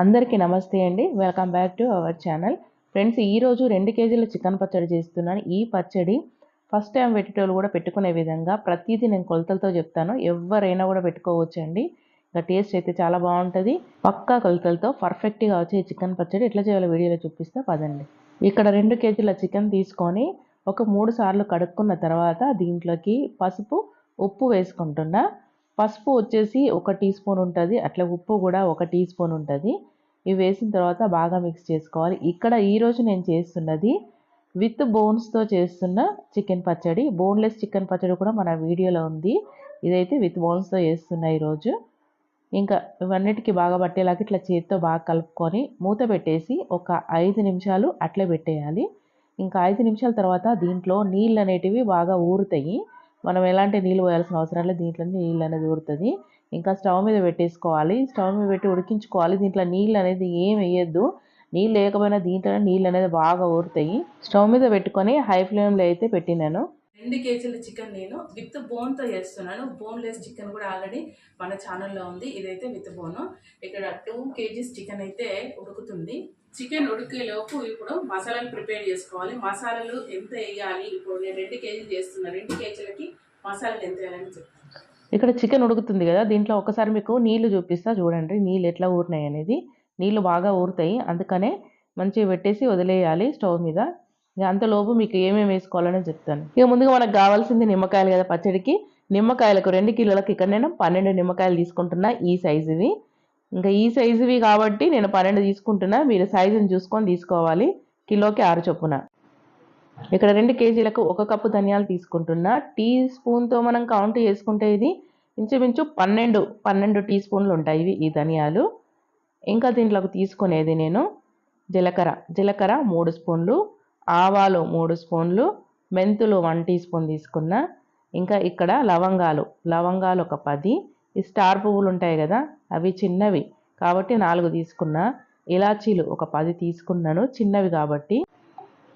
అందరికీ నమస్తే అండి. Welcome back to our channel friends ఈరోజు రెండు కేజీల చికెన్ పచ్చడి చేస్తున్నాను. ఈ పచ్చడి ఫస్ట్ టైం పెట్టేటోళ్ళు కూడా పెట్టుకునే విధంగా ప్రతిదీ నేను కొలతలతో చెప్తాను. ఎవరైనా కూడా పెట్టుకోవచ్చు అండి ఇంకా టేస్ట్ అయితే చాలా బాగుంటుంది. పక్కా కొలతలతో పర్ఫెక్ట్గా వచ్చే చికెన్ పచ్చడి ఎట్లా చేయాలో వీడియోలో చూపిస్తే. పదండి. ఇక్కడ రెండు కేజీల చికెన్ తీసుకొని ఒక మూడు సార్లు కడుక్కున్న తర్వాత దీంట్లోకి పసుపు ఉప్పు వేసుకుంటున్నా. పసుపు వచ్చేసి ఒక టీ స్పూన్ ఉంటుంది అట్లా ఉప్పు కూడా ఒక టీ స్పూన్ ఉంటుంది. ఇవి వేసిన తర్వాత బాగా మిక్స్ చేసుకోవాలి. ఇక్కడ ఈరోజు నేను చేస్తున్నది విత్ బోన్స్తో చేస్తున్న చికెన్ పచ్చడి. బోన్లెస్ చికెన్ పచ్చడి కూడా మన వీడియోలో ఉంది. ఇదైతే విత్ బోన్స్తో చేస్తున్నా ఈరోజు ఇంకా ఇవన్నిటికీ బాగా పట్టేలాగా ఇట్లా చేతితో బాగా కలుపుకొని మూత పెట్టేసి ఒక ఐదు నిమిషాలు అట్లే పెట్టేయాలి. ఇంకా ఐదు నిమిషాల తర్వాత దీంట్లో నీళ్ళు అనేటివి బాగా ఊరుతాయి. మనం ఎలాంటి నీళ్ళు పోయాల్సిన అవసరం లేదు. దీంట్లో నీళ్ళు అనేది ఊరుతుంది ఇంకా స్టవ్ మీద పెట్టేసుకోవాలి. స్టవ్ మీద పెట్టి ఉడికించుకోవాలి. దీంట్లో నీళ్ళు అనేది ఏం వేయద్దు. నీళ్ళు లేకపోయినా దీంట్లో నీళ్ళు అనేది బాగా ఊరుతాయి. స్టవ్ మీద పెట్టుకొని హై ఫ్లేమ్లో అయితే పెట్టినాను. రెండు కేజీల చికెన్ నేను విత్ బోన్తో చేస్తున్నాను. బోన్లెస్ చికెన్ కూడా ఆల్రెడీ మన ఛానల్లో ఉంది. ఇదైతే విత్ బోన్. ఇక్కడ టూ కేజీస్ చికెన్ అయితే ఉడుకుతుంది. చికెన్ ఉడికేలోపు ఇప్పుడు మసాలాలు ప్రిపేర్ చేసుకోవాలి. మసాలాలు ఎంత వేయాలి? ఇప్పుడు నేను రెండు కేజీలు చేస్తున్నాను రెండు కేజీలకి మసాలాలు ఎంత వేయాలని చెప్తాను. ఇక్కడ చికెన్ ఉడుకుతుంది కదా. దీంట్లో ఒకసారి మీకు నీళ్ళు చూపిస్తా చూడండి. నీళ్ళు ఎట్లా ఊరినాయి అనేది. నీళ్ళు బాగా ఊరుతాయి. అందుకనే మంచిగా పెట్టేసి వదిలేయాలి స్టవ్ మీద. అంతలోపు మీకు ఏమేమి వేసుకోవాలని చెప్తాను. ఇక ముందుగా మనకు కావాల్సింది నిమ్మకాయలు కదా పచ్చడికి. నిమ్మకాయలకు రెండు కిలోలకు ఇక్కడ నేను పన్నెండు నిమ్మకాయలు తీసుకుంటున్నా ఈ సైజువి ఇంకా ఈ సైజువి కాబట్టి నేను పన్నెండు తీసుకుంటున్నా. మీరు సైజుని చూసుకొని తీసుకోవాలి. కిలోకి ఆరు చొప్పున. ఇక్కడ రెండు కేజీలకు ఒక కప్పు ధనియాలు తీసుకుంటున్నా. టీ స్పూన్తో మనం కౌంట్ చేసుకుంటే ఇది ఇంచుమించు పన్నెండు పన్నెండు టీ స్పూన్లు ఉంటాయి ఇవి ఈ ధనియాలు. ఇంకా దీంట్లోకి తీసుకునేది నేను జీలకర్ర. జీలకర్ర మూడు స్పూన్లు. ఆవాలు మూడు స్పూన్లు మెంతులు వన్ టీ స్పూన్ తీసుకున్న. ఇంకా ఇక్కడ లవంగాలు లవంగాలు ఒక పది. ఈ స్టార్ పువ్వులు ఉంటాయి కదా అవి చిన్నవి. కాబట్టి నాలుగు తీసుకున్న. ఇలాచీలు ఒక పది తీసుకున్నాను చిన్నవి కాబట్టి.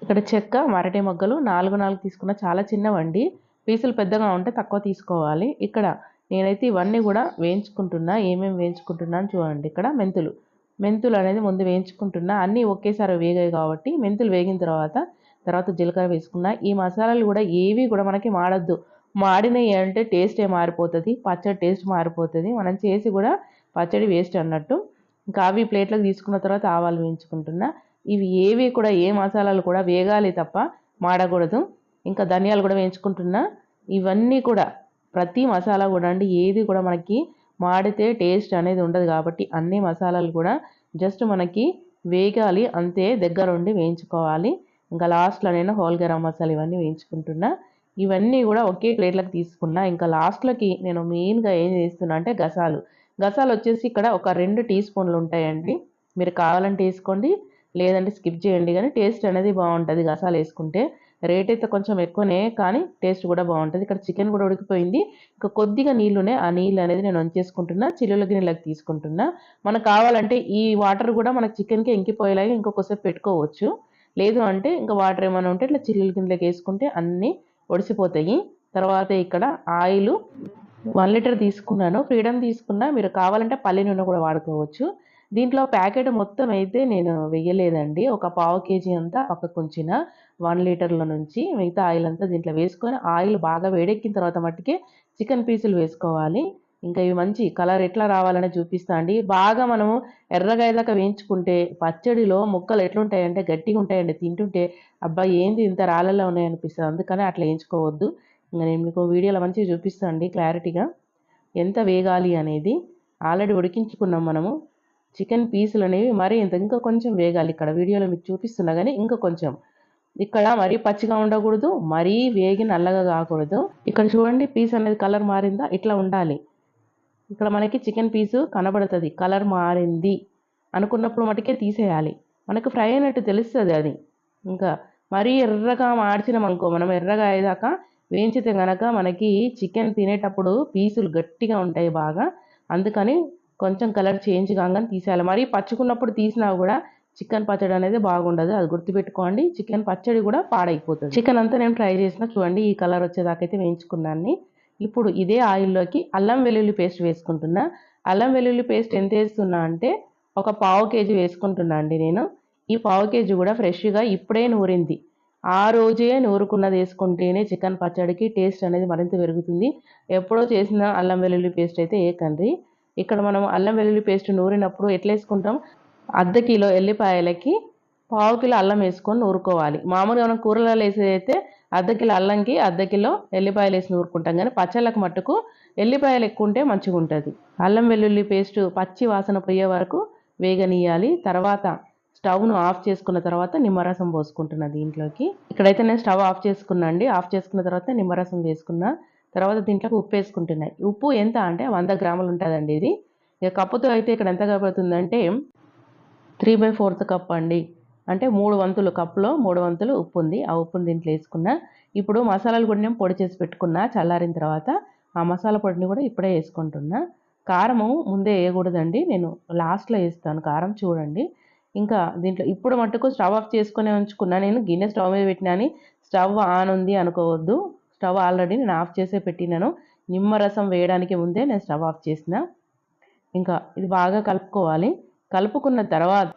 ఇక్కడ చెక్క మరటి మొగ్గలు నాలుగు నాలుగు తీసుకున్న. చాలా చిన్నవండి. పీసులు పెద్దగా ఉంటే తక్కువ తీసుకోవాలి. ఇక్కడ నేనైతే ఇవన్నీ కూడా వేయించుకుంటున్నా. ఏమేమి వేయించుకుంటున్నాను చూడండి. ఇక్కడ మెంతులు. మెంతులు అనేది ముందు వేయించుకుంటున్నా. అన్నీ ఒకేసారి వేగాయి కాబట్టి మెంతులు వేగిన తర్వాత తర్వాత జీలకర్ర వేసుకున్నా. ఈ మసాలాలు కూడా ఏవి కూడా మనకి మాడద్దు. మాడినవి అంటే టేస్టే మారిపోతుంది పచ్చడి టేస్ట్ మారిపోతుంది. మనం చేసి కూడా పచ్చడి వేస్ట్ అన్నట్టు. ఇంకా అవి ప్లేట్లకు తీసుకున్న తర్వాత ఆవాలు వేయించుకుంటున్నా. ఇవి ఏవి కూడా ఏ మసాలాలు కూడా వేగాలి తప్ప మాడకూడదు. ఇంకా ధనియాలు కూడా వేయించుకుంటున్నా. ఇవన్నీ కూడా ప్రతి మసాలా కూడా అండి ఏది కూడా మనకి మాడితే టేస్ట్ అనేది ఉండదు కాబట్టి అన్ని మసాలాలు కూడా జస్ట్ మనకి వేగాలి అంతే దగ్గరుండి వేయించుకోవాలి. ఇంకా లాస్ట్లో నేను హోల్ గరం మసాలా ఇవన్నీ వేయించుకుంటున్నా. ఇవన్నీ కూడా ఒకే ప్లేట్లకు తీసుకున్నా. ఇంకా లాస్ట్లోకి నేను మెయిన్గా ఏం చేస్తున్నా అంటే గసాలు. గసాలు వచ్చేసి ఇక్కడ ఒక రెండు టీ స్పూన్లు ఉంటాయండి. మీరు కావాలంటే వేసుకోండి లేదంటే స్కిప్ చేయండి. కానీ టేస్ట్ అనేది బాగుంటుంది గసాలు వేసుకుంటే. రేట్ అయితే కొంచెం ఎక్కువనే కానీ టేస్ట్ కూడా బాగుంటుంది. ఇక్కడ చికెన్ కూడా ఉడికిపోయింది. ఇంకా కొద్దిగా నీళ్ళునే ఆ నీళ్ళు అనేది నేను వంచేసుకుంటున్నా చిల్లుల గిన్నెలకు తీసుకుంటున్నా. మనకు కావాలంటే ఈ వాటర్ కూడా మనకు చికెన్కి ఇంకిపోయేలాగా ఇంకొకసేపు పెట్టుకోవచ్చు. లేదు అంటే ఇంకా వాటర్ ఏమైనా ఉంటే ఇట్లా చిల్లుల గిన్నెలకు వేసుకుంటే అన్నీ ఒడిసిపోతాయి. తర్వాత ఇక్కడ ఆయిల్ వన్ లీటర్ తీసుకున్నాను. ఫ్రీడమ్ తీసుకున్నా. మీరు కావాలంటే పల్లి నూనె కూడా వాడుకోవచ్చు. దీంట్లో ప్యాకెట్ మొత్తం అయితే నేను వెయ్యలేదండి. ఒక పావు కేజీ అంతా పక్కకు ఉంచిన వన్ లీటర్ల నుంచి మిగతా ఆయిల్ అంతా దీంట్లో వేసుకొని ఆయిల్ బాగా వేడెక్కిన తర్వాత మట్టుకే చికెన్ పీసులు వేసుకోవాలి. ఇంకా ఇవి మంచి కలర్ ఎట్లా రావాలని చూపిస్తా అండి. బాగా మనము ఎర్రగాయదాకా వేయించుకుంటే పచ్చడిలో ముక్కలు ఎట్లుంటాయంటే గట్టిగా ఉంటాయండి తింటుంటే అబ్బా ఏంది ఇంత రాళ్ళలో ఉన్నాయి అనిపిస్తుంది అందుకని అట్లా వేయించుకోవద్దు. ఇంకా నేను మీకు వీడియోలో మంచిగా చూపిస్తాను అండి క్లారిటీగా. ఎంత వేగాలి అనేది ఆల్రెడీ ఉడికించుకున్నాం మనము. చికెన్ పీసులు అనేవి మరీ ఇంత ఇంకా కొంచెం వేగాలి. ఇక్కడ వీడియోలో మీకు చూపిస్తున్నా కానీ ఇంకా కొంచెం. ఇక్కడ మరీ పచ్చిగా ఉండకూడదు మరీ వేగి నల్లగా కాకూడదు. ఇక్కడ చూడండి పీస్ అనేది కలర్ మారిందా? ఇట్లా ఉండాలి. ఇక్కడ మనకి చికెన్ పీసు కనబడుతుంది కలర్ మారింది అనుకున్నప్పుడు మటుకే తీసేయాలి. మనకు ఫ్రై అయినట్టు తెలుస్తుంది అది. ఇంకా మరీ ఎర్రగా మార్చినాం అనుకో మనం ఎర్రగా అయ్యేదాకా వేయించితే కనుక మనకి చికెన్ తినేటప్పుడు పీసులు గట్టిగా ఉంటాయి బాగా. అందుకని కొంచెం కలర్ చేంజ్ కాగానే తీసేయాలి. మరి పచ్చుకున్నప్పుడు తీసినా కూడా చికెన్ పచ్చడి అనేది బాగుండదు. అది గుర్తుపెట్టుకోండి. చికెన్ పచ్చడి కూడా పాడైపోతుంది. చికెన్ అంతా నేను ట్రై చేసిన చూడండి ఈ కలర్ వచ్చేదాకైతే వేయించుకున్నాను ఇప్పుడు ఇదే ఆయిల్లోకి అల్లం వెల్లుల్లి పేస్ట్ వేసుకుంటున్నా. అల్లం వెల్లుల్లి పేస్ట్ ఎంత వేస్తున్నా అంటే ఒక పావు కేజీ వేసుకుంటున్నా అండి నేను. ఈ పావు కేజీ కూడా ఫ్రెష్గా ఇప్పుడే నూరింది. ఆ రోజే నూరుకున్నది వేసుకుంటేనే చికెన్ పచ్చడికి టేస్ట్ అనేది మరింత పెరుగుతుంది. ఎప్పుడో చేసిన అల్లం వెల్లుల్లి పేస్ట్ అయితే ఏకండి ఇక్కడ మనం అల్లం వెల్లుల్లి పేస్ట్ నూరినప్పుడు ఎట్లా వేసుకుంటాం? అర్ధ కిలో ఎల్లిపాయలకి పావు కిలో అల్లం వేసుకొని నూరుకోవాలి. మామూలుగా మనం కూరలలో వేసేదైతే అయితే అర్ధ కిలో అల్లంకి అర్ధ కిలో ఎల్లిపాయలు వేసి నూరుకుంటాం. కానీ పచ్చళ్ళకు మట్టుకు ఎల్లిపాయలు ఎక్కువ ఉంటే మంచిగా ఉంటుంది. అల్లం వెల్లుల్లి పేస్ట్ పచ్చి వాసన పోయే వరకు వేగనీయాలి. తర్వాత స్టవ్ను ఆఫ్ చేసుకున్న తర్వాత నిమ్మరసం పోసుకుంటున్నా దీంట్లోకి. ఇక్కడైతే నేను స్టవ్ ఆఫ్ చేసుకున్నా అండి. ఆఫ్ చేసుకున్న తర్వాత నిమ్మరసం వేసుకున్నా. తర్వాత దీంట్లోకి ఉప్పు వేసుకుంటున్నాయి. ఉప్పు ఎంత అంటే వంద గ్రాములు ఉంటుందండి ఇది. ఇక కప్పుతో అయితే ఇక్కడ ఎంత కాబోతుందంటే త్రీ బై ఫోర్త్ కప్ అండి. అంటే మూడు వంతులు కప్పులో మూడు వంతులు ఉప్పు ఉంది. ఆ ఉప్పుని దీంట్లో వేసుకున్నా. ఇప్పుడు మసాలాలు కూడా నేను పొడి చేసి పెట్టుకున్నా చల్లారిన తర్వాత ఆ మసాలా పొడిని కూడా ఇప్పుడే వేసుకుంటున్నా. కారము ముందే వేయకూడదండి. నేను లాస్ట్లో వేస్తాను. కారం చూడండి. ఇంకా దీంట్లో ఇప్పుడు మట్టుకు స్టవ్ ఆఫ్ చేసుకునే ఉంచుకున్నా. నేను గిన్నె స్టవ్ మీద పెట్టినా అని స్టవ్ ఆన్ ఉంది అనుకోవద్దు. స్టవ్ ఆల్రెడీ నేను ఆఫ్ చేసే పెట్టినాను. నిమ్మరసం వేయడానికి ముందే నేను స్టవ్ ఆఫ్ చేసిన. ఇంకా ఇది బాగా కలుపుకోవాలి. కలుపుకున్న తర్వాత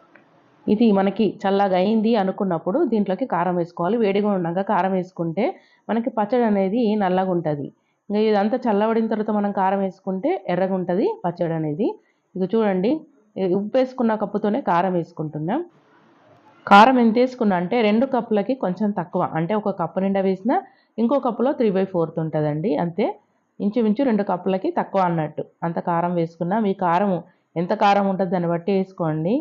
ఇది మనకి చల్లగా అయింది అనుకున్నప్పుడు దీంట్లోకి కారం వేసుకోవాలి. వేడిగా ఉండగా కారం వేసుకుంటే మనకి పచ్చడి అనేది నల్లగా ఉంటుంది. ఇంకా ఇదంతా చల్లబడిన తర్వాత మనం కారం వేసుకుంటే ఎర్రగా ఉంటుంది పచ్చడి అనేది. ఇక చూడండి ఉప్పు వేసుకున్న కప్పుతోనే కారం వేసుకుంటున్నాం. కారం ఎంత వేసుకున్నా అంటే రెండు కప్పులకి కొంచెం తక్కువ. అంటే ఒక కప్పు నిండా వేసిన ఇంకో కప్పులో త్రీ బై ఫోర్త్ ఉంటుందండి. అంతే. ఇంచుమించు రెండు కప్పులకి తక్కువ అన్నట్టు. అంత కారం వేసుకున్నా మీ కారం ఎంత కారం ఉంటుంది దాన్ని బట్టి వేసుకోండి.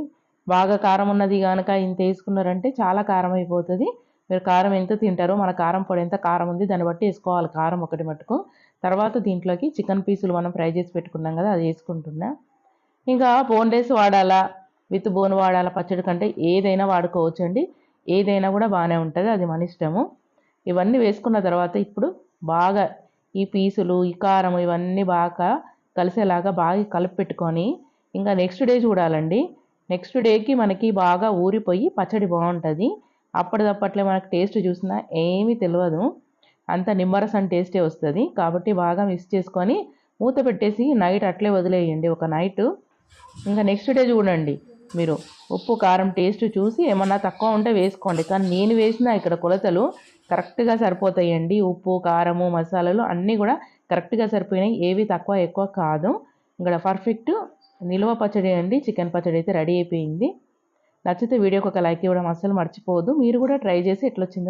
బాగా కారం ఉన్నది కనుక ఇంత వేసుకున్నారంటే చాలా కారం అయిపోతుంది. మీరు కారం ఎంత తింటారో మన కారం పొడి ఎంత కారం ఉంది దాన్ని బట్టి వేసుకోవాలి కారం ఒకటి మటుకు. తర్వాత దీంట్లోకి చికెన్ పీసులు మనం ఫ్రై చేసి పెట్టుకున్నాం కదా అది వేసుకుంటున్నా. ఇంకా బోన్లెస్ వాడాలా? విత్ బోన్ వాడాలా? పచ్చడి కంటే ఏదైనా వాడుకోవచ్చు అండి ఏదైనా కూడా బాగానే ఉంటుంది. అది మన ఇష్టము. ఇవన్నీ వేసుకున్న తర్వాత ఇప్పుడు బాగా ఈ పీసులు ఈ కారం ఇవన్నీ బాగా కలిసేలాగా బాగా కలిపి పెట్టుకొని ఇంకా నెక్స్ట్ డే చూడాలండి. నెక్స్ట్ డేకి మనకి బాగా ఊరిపోయి పచ్చడి బాగుంటుంది. అప్పటిదప్పట్లే మనకు టేస్ట్ చూసినా ఏమీ తెలియదు అంత నిమ్మరసం టేస్టే వస్తుంది. కాబట్టి బాగా మిక్స్ చేసుకొని మూత పెట్టేసి నైట్ అట్లే వదిలేయండి ఒక నైట్ ఇంకా నెక్స్ట్ డే చూడండి మీరు. ఉప్పు కారం టేస్ట్ చూసి ఏమన్నా తక్కువ ఉంటే వేసుకోండి. కానీ నేను వేసిన ఇక్కడ కొలతలు కరెక్ట్గా సరిపోతాయండి. ఉప్పు కారము మసాలాలు అన్నీ కూడా కరెక్ట్గా సరిపోయినాయి. ఏవి తక్కువ ఎక్కువ కాదు. ఇక్కడ పర్ఫెక్ట్ నిల్వ పచ్చడి అండి. చికెన్ పచ్చడి అయితే రెడీ అయిపోయింది. నచ్చితే వీడియోకి ఒక లైక్ ఇవ్వడం అస్సలు మర్చిపోవద్దు. మీరు కూడా ట్రై చేసి ఎట్లొచ్చిందో